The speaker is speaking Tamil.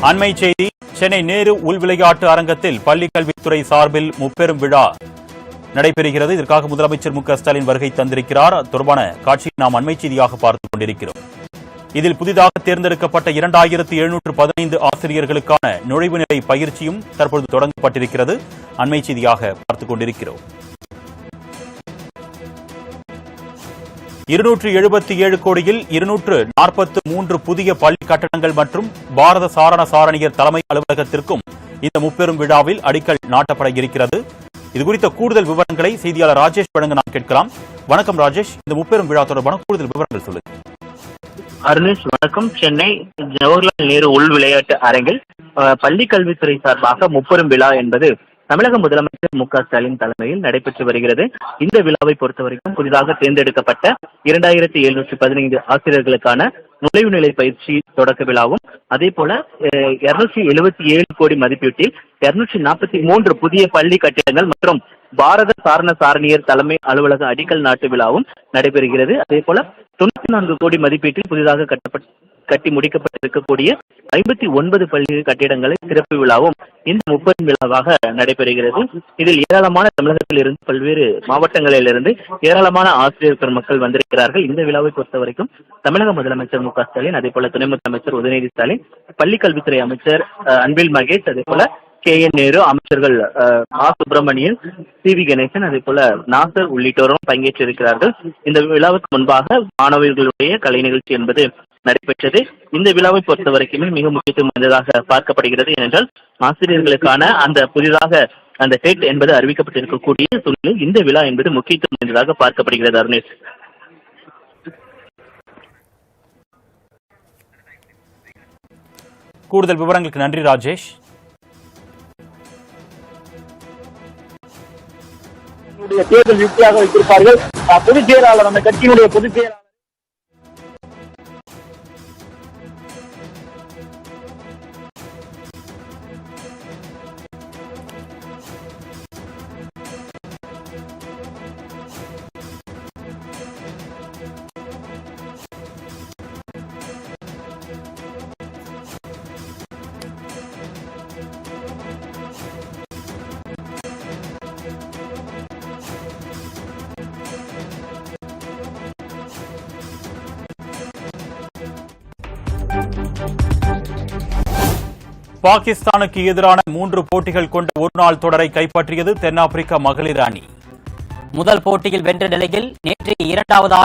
அண்மை செய்தி சென்னை நேரு உள் விளையாட்டு அரங்கத்தில் பள்ளிக்கல்வித்துறை சார்பில் முப்பெரும் விழா நடைபெறுகிறது. இதற்காக முதலமைச்சர் மு ஸ்டாலின் வருகை தந்திருக்கிறார். தொடர்பான காட்சியை நாம் அண்மை செய்தியாக பார்த்துக் கொண்டிருக்கிறோம். இதில் புதிதாக தேர்ந்தெடுக்கப்பட்ட இரண்டாயிரத்து எழுநூற்று பதினைந்து ஆசிரியர்களுக்கான நுழைவு நிலை பயிற்சியும் தற்பொழுது தொடங்கப்பட்டிருக்கிறது. அண்மை செய்தியாக பார்த்துக் கொண்டிருக்கிறோம். இருநூற்று எழுபத்தி ஏழு கோடியில் இருநூற்று நாற்பத்து மூன்று புதிய பள்ளி கட்டடங்கள் மற்றும் பாரத சாரண சாரணியர் தலைமை அலுவலகத்திற்கும் இந்த முப்பெரும் விழாவில் அடிக்கல் நாட்டப்பட இருக்கிறது. இதுகுறித்த கூடுதல் விவரங்களை செய்தியாளர் ராஜேஷ் வழங்க நாம் கேட்கலாம். வணக்கம் ராஜேஷ். இந்த முப்பெரும் விழா தொடர்பான கூடுதல் விவரங்கள் சொல்லுங்க அருணேஷ் வணக்கம். சென்னை ஜவஹர்லால் நேரு உள் விளையாட்டு அரங்கில் பள்ளி கல்வித்துறை சார்பாக முப்பெரும் விழா என்பது தமிழக முதலமைச்சர் மு க ஸ்டாலின் தலைமையில் நடைபெற்று வருகிறது. இந்த விழாவை பொறுத்தவரைக்கும் புதிதாக தேர்ந்தெடுக்கப்பட்ட இரண்டாயிரத்தி எழுநூற்றி பதினைந்து ஆசிரியர்களுக்கான நுழைவு நிலை பயிற்சி தொடக்க விழாவும் அதே போல இருநூற்றி எழுபத்தி ஏழு கோடி மதிப்பீட்டில் இருநூற்றி நாற்பத்தி மூன்று புதிய பள்ளி கட்டிடங்கள் மற்றும் பாரத சாரண சாரணியர் தலைமை அலுவலக அடிக்கல் நாட்டு விழாவும் நடைபெறுகிறது. அதே போல தொண்ணூத்தி நான்கு கோடி மதிப்பீட்டில் புதிதாக கட்டப்பட்ட கட்டி முடிக்கப்பட்டிருக்கக்கூடிய ஐம்பத்தி ஒன்பது பள்ளி கட்டிடங்களை திறப்பு விழாவும் இந்த முப்பது விழாவாக நடைபெறுகிறது. இதில் ஏராளமான தமிழகத்தில் இருந்து பல்வேறு மாவட்டங்களிலிருந்து ஏராளமான ஆசிரியர் பெருமக்கள் வந்திருக்கிறார்கள். இந்த விழாவை பொறுத்த வரைக்கும் தமிழக முதலமைச்சர் மு க ஸ்டாலின் அதே போல துணை முதலமைச்சர் உதயநிதி ஸ்டாலின் பள்ளி கல்வித்துறை அமைச்சர் அன்பில் மகேஷ் அதே போல கே என் நேரு அமைச்சர்கள் அஹ், ஆ சுப்பிரமணியன் சி. வி. கணேசன் அதே போல நாசர் உள்ளிட்டோரும் பங்கேற்றிருக்கிறார்கள். இந்த விழாவுக்கு முன்பாக மாணவர்களுடைய கலை நிகழ்ச்சி என்பது நடைபெற்றது. இந்த விழாவை பொறுத்த வரைக்குமே மிக முக்கியத்துவம் வாய்ந்ததாக பார்க்கப்படுகிறது. ஏனென்றால் ஆசிரியர்களுக்கான அந்த புதிதாக அந்த டெட் என்பது அறிவிக்கப்பட்டிருக்கக்கூடிய சூழ்நிலையில் இந்த விழா என்பது முக்கியத்துவம் வாய்ந்ததாக பார்க்கப்படுகிறது அருணேஷ். கூடுதல் விவரங்களுக்கு நன்றி ராஜேஷ். தேர்தல் யுக்தியாக வைத்திருப்பார்கள். பொதுச் செயலாளர் அந்த கட்சியினுடைய பொதுச் செயலாளர் பாகிஸ்தானுக்கு எதிரான மூன்று போட்டிகள் கொண்ட ஒருநாள் தொடரை கைப்பற்றியது தென்னாப்பிரிக்க மகளிர் அணி. முதல் போட்டியில் வென்ற நிலையில் நேற்று இரண்டாவது ஆட்டம்